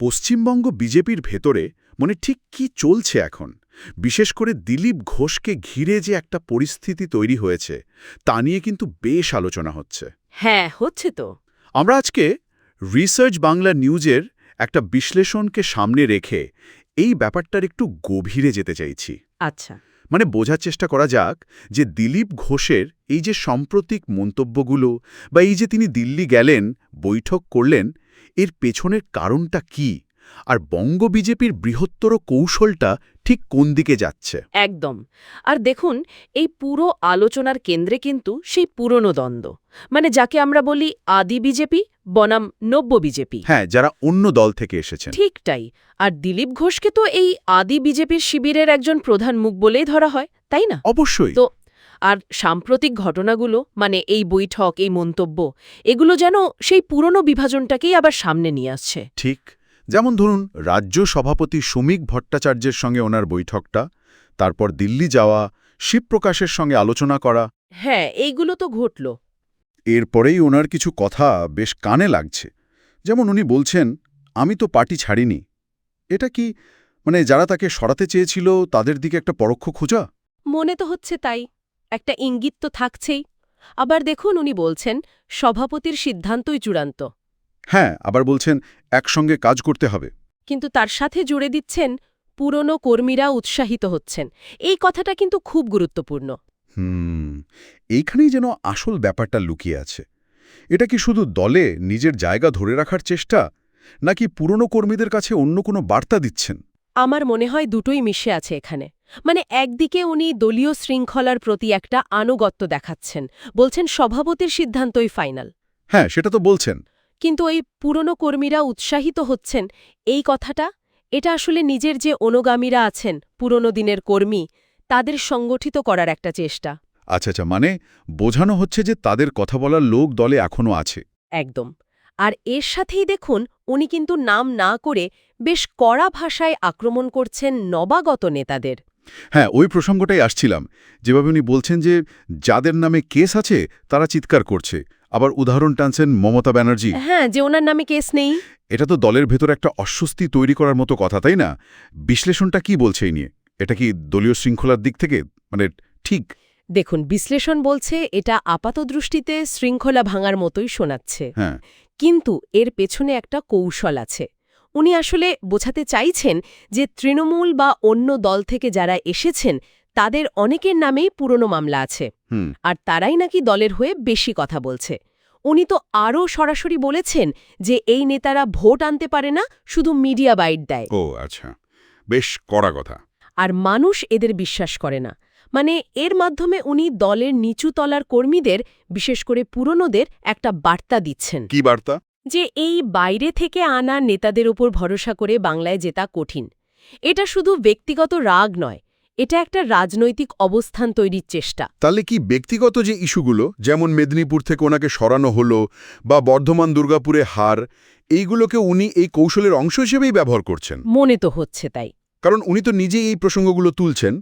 পশ্চিমবঙ্গ বিজেপির ভেতরে মানে ঠিক কি চলছে এখন? বিশেষ করে দিলীপ ঘোষকে ঘিরে যে একটা পরিস্থিতি তৈরি হয়েছে তা নিয়ে কিন্তু বেশ আলোচনা হচ্ছে। হ্যাঁ হচ্ছে তো। আমরা আজকে রিসার্চ বাংলা নিউজের একটা বিশ্লেষণকে সামনে রেখে এই ব্যাপারটার একটু গভীরে যেতে চাইছি। আচ্ছা। মানে বোঝার চেষ্টা করা যাক যে দিলীপ ঘোষের এই যে সাম্প্রতিক মন্তব্যগুলো বা এই যে তিনি দিল্লি গেলেন বৈঠক করলেন এর পেছনের কারণটা কি? আর বঙ্গ বিজেপির বৃহত্তর কৌশলটা ঠিক কোন দিকে যাচ্ছে? একদম। আর দেখুন এই পুরো আলোচনার কেন্দ্রে কিন্তু সেই পুরনো দ্বন্দ্ব। মানে যাকে আমরা বলি আদি বিজেপি বনাম নব্য বিজেপি। হ্যাঁ যারা অন্য দল থেকে এসেছেন। ঠিকটাই আর দিলীপ ঘোষকে তো এই আদি বিজেপির শিবিরের একজন প্রধান মুখ বলেই ধরা হয় তাই না? অবশ্যই। তো আর সাম্প্রতিক ঘটনাগুলো মানে এই বৈঠক এই মন্তব্য এগুলো যেন সেই পুরনো বিভাজনটাকেই আবার সামনে নিয়ে আসছে। ঠিক। যেমন ধরুন রাজ্য সভাপতি সুমিক ভট্টাচার্যের সঙ্গে ওনার বৈঠকটা তারপর দিল্লি যাওয়া শিবপ্রকাশের সঙ্গে আলোচনা করা। হ্যাঁ এইগুলো তো ঘটল। এরপরেই ওনার কিছু কথা বেশ কানে লাগছে। যেমন উনি বলছেন আমি তো পার্টি ছাড়িনি। এটা কি মানে যারা তাকে সরাতে চেয়েছিল তাদের দিকে একটা পরোক্ষ খোঁজা? মনে তো হচ্ছে তাই। একটা ইঙ্গিত তো থাকছেই। আবার দেখুন উনি বলছেন সভাপতির সিদ্ধান্তই চূড়ান্ত। হ্যাঁ আবার বলছেন একসঙ্গে কাজ করতে হবে। কিন্তু তার সাথে জুড়ে দিচ্ছেন পুরনো কর্মীরা উৎসাহিত হচ্ছেন। এই কথাটা কিন্তু খুব গুরুত্বপূর্ণ। হুম এইখানেই যেন আসল ব্যাপারটা লুকিয়ে আছে। এটা কি শুধু দলে নিজের জায়গা ধরে রাখার চেষ্টা নাকি পুরনো কর্মীদের কাছে অন্য কোনো বার্তা দিচ্ছেন? আমার মনে হয় দুটোই মিশে আছে এখানে। মানে একদিকে উনি দলীয় শৃঙ্খলার প্রতি একটা আনুগত্য দেখাচ্ছেন বলছেন সভাপতির সিদ্ধান্তই ফাইনাল। হ্যাঁ সেটা তো বলছেন। কিন্তু এই পুরনো কর্মীরা উৎসাহিত হচ্ছেন এই কথাটা? এটা আসলে নিজের যে অনুগামীরা আছেন পুরনো দিনের কর্মী তাদের সংগঠিত করার একটা চেষ্টা। আচ্ছা আচ্ছা মানে বোঝানো হচ্ছে যে তাদের কথা বলার লোক দলে এখনও আছে। একদম। আর এর সাথেই দেখুন উনি কিন্তু নাম না করে বেশ কড়া ভাষায় আক্রমণ করছেন নবাগত নেতাদের। হ্যাঁ ওই প্রসঙ্গটাই আসছিলাম। যেভাবে উনি বলছেন যে যাদের নামে কেস আছে তারা চিৎকার করছে। আবার উদাহরণ টানছেন মমতা ব্যানার্জি। হ্যাঁ যে ওনার নামে কেস নেই। এটা তো দলের ভেতর একটা অস্বস্তি তৈরি করার মতো কথা তাই না? বিশ্লেষণটা কি বলছে এই নিয়ে? এটা কি দলীয় শৃঙ্খলার দিক থেকে? মানে ঠিক? দেখুন বিশ্লেষণ বলছে এটা আপাতদৃষ্টিতে শৃঙ্খলা ভাঙার মতোই শোনাচ্ছে। হ্যাঁ। কিন্তু এর পেছনে একটা কৌশল আছে। উনি আসলে বোঝাতে চাইছেন যে তৃণমূল বা অন্য দল থেকে যারা এসেছেন তাদের অনেকের নামেই পুরনো মামলা আছে। আর তারাই নাকি দলের হয়ে বেশি কথা বলছে। উনি তো আরও সরাসরি বলেছেন যে এই নেতারা ভোট আনতে পারে না শুধু মিডিয়া বাইট দেয়। ও আচ্ছা। বেশ কড়া কথা। আর মানুষ এদের বিশ্বাস করে না। মানে এর মাধ্যমে উনি দলের নিচু তলার কর্মীদের বিশেষ করে পুরনোদের একটা বার্তা দিচ্ছেন। কি বার্তা? যে এই বাইরে থেকে আনা নেতাদের উপর ভরসা করে বাংলায় জেতা কঠিন। এটা শুধু ব্যক্তিগত রাগ নয় এটা একটা রাজনৈতিক অবস্থান তৈরির চেষ্টা। তাহলে কি ব্যক্তিগত যে ইস্যুগুলো যেমন মেদিনীপুর থেকে ওনাকে সরানো হলো বা বর্ধমান দুর্গাপুরে হার এইগুলোকে উনি এই কৌশলের অংশ হিসেবেই ব্যবহার করছেন? মনে তো হচ্ছে তাই। কারণ উনি তো নিজেই এই প্রসঙ্গগুলো তুলছেন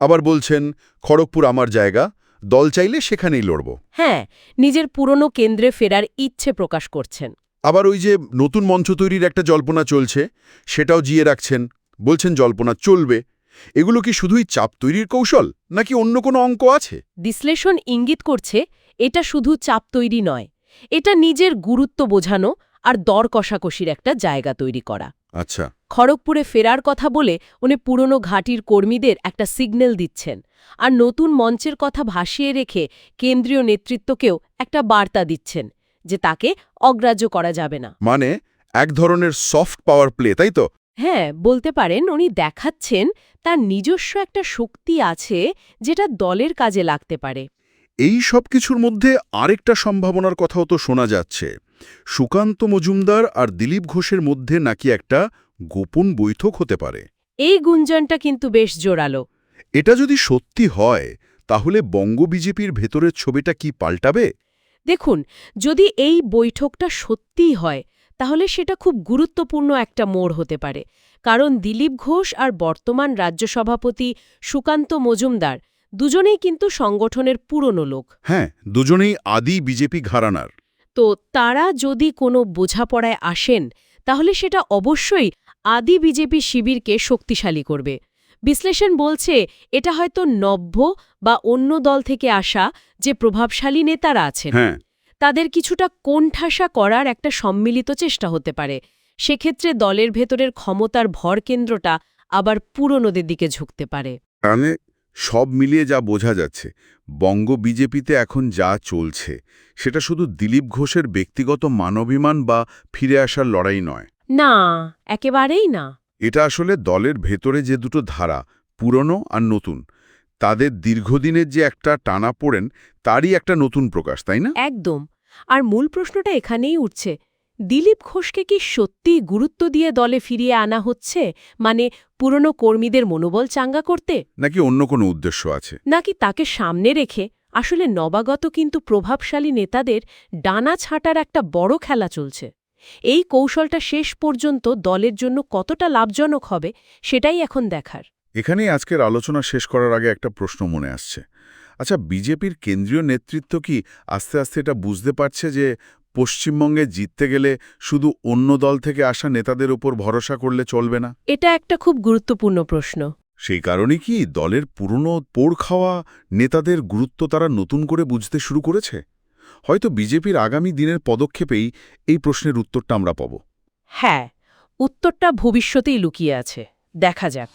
আবার বলছেন খড়গপুর আমার জায়গা দল চাইলে সেখানেই লড়ব। হ্যাঁ নিজের পুরনো কেন্দ্রে ফেরার ইচ্ছে প্রকাশ করছেন। আবার ওই যে নতুন মঞ্চ তৈরির একটা জল্পনা চলছে সেটাও জিয়ে রাখছেন বলছেন জল্পনা চলবে। এগুলো কি শুধুই চাপ তৈরির কৌশল নাকি অন্য কোনো অঙ্ক আছে? বিশ্লেষণ ইঙ্গিত করছে এটা শুধু চাপ তৈরি নয় এটা নিজের গুরুত্ব বোঝানো আর দর কষাকষির একটা জায়গা তৈরি করা। আচ্ছা। খড়গপুরে ফেরার কথা বলে উনি পুরনো ঘাটির কর্মীদের একটা সিগন্যাল দিচ্ছেন। আর নতুন মঞ্চের কথা ভাসিয়ে রেখে কেন্দ্রীয় নেতৃত্বকেও একটা বার্তা দিচ্ছেন যে তাকে অগ্রাহ্য করা যাবে না। মানে এক ধরনের সফট পাওয়ার প্লে তাই তো? হ্যাঁ বলতে পারেন উনি দেখাচ্ছেন তার নিজস্ব একটা শক্তি আছে যেটা দলের কাজে লাগতে পারে। এই সব কিছুর মধ্যে আরেকটা সম্ভাবনার কথাও তো শোনা যাচ্ছে। সুকান্ত মজুমদার আর দিলীপ ঘোষের মধ্যে নাকি একটা গোপন বৈঠক হতে পারে। এই গুঞ্জনটা কিন্তু বেশ জোরালো। এটা যদি সত্যি হয় তাহলে বঙ্গ বিজেপির ভেতরের ছবিটা কি পাল্টাবে? দেখুন যদি এই বৈঠকটা সত্যিই হয় তাহলে সেটা খুব গুরুত্বপূর্ণ একটা মোড় হতে পারে। কারণ দিলীপ ঘোষ আর বর্তমান রাজ্য সভাপতি সুকান্ত মজুমদার দুজনেই কিন্তু সংগঠনের পুরনো লোক। হ্যাঁ দুজনেই আদি বিজেপি ঘরানার। তো তারা যদি কোনো বোঝাপড়ায় আসেন তাহলে সেটা অবশ্যই আদি বিজেপি শিবিরকে শক্তিশালী করবে। বিশ্লেষণ বলছে এটা হয়তো নব্য বা অন্য দল থেকে আসা যে প্রভাবশালী নেতারা আছেন। হ্যাঁ। তাদের কিছুটা কোণঠাসা করার একটা সম্মিলিত চেষ্টা হতে পারে। সেক্ষেত্রে দলের ভেতরের ক্ষমতার ভরকেন্দ্রটা আবার পুরনোদের দিকে ঝুঁকতে পারে। মানে সব মিলিয়ে যা বোঝা যাচ্ছে বঙ্গ বিজেপিতে এখন যা চলছে সেটা শুধু দিলীপ ঘোষের ব্যক্তিগত মানবিমান বা ফিরে আসার লড়াই নয়। না একেবারেই না। এটা আসলে দলের ভেতরে যে দুটো ধারা পুরনো আর নতুন তাদের দীর্ঘদিনের যে একটা টানা পড়েন তারই একটা নতুন প্রকাশ তাই না? একদম। আর মূল প্রশ্নটা এখানেই উঠছে দিলীপ ঘোষকে কি সত্যিই গুরুত্ব দিয়ে দলে ফিরিয়ে আনা হচ্ছে? মানে পুরনো কর্মীদের মনোবল চাঙ্গা করতে? নাকি অন্য কোনো উদ্দেশ্য আছে? নাকি তাকে সামনে রেখে আসলে নবাগত কিন্তু প্রভাবশালী নেতাদের ডানা ছাঁটার একটা বড় খেলা চলছে? এই কৌশলটা শেষ পর্যন্ত দলের জন্য কতটা লাভজনক হবে সেটাই এখন দেখার। এখানেই আজকের আলোচনা শেষ করার আগে একটা প্রশ্ন মনে আসছে। আচ্ছা বিজেপির কেন্দ্রীয় নেতৃত্ব কি আস্তে আস্তে এটা বুঝতে পারছে যে পশ্চিমবঙ্গে জিততে গেলে শুধু অন্য দল থেকে আসা নেতাদের উপর ভরসা করলে চলবে না? এটা একটা খুব গুরুত্বপূর্ণ প্রশ্ন। সেই কারণে কি দলের পুরনো পোড় খাওয়া নেতাদের গুরুত্ব তারা নতুন করে বুঝতে শুরু করেছে? হয়তো বিজেপির আগামী দিনের পদক্ষেপেই এই প্রশ্নের উত্তরটা আমরা পাব। হ্যাঁ উত্তরটা ভবিষ্যতেই লুকিয়ে আছে। দেখা যাক।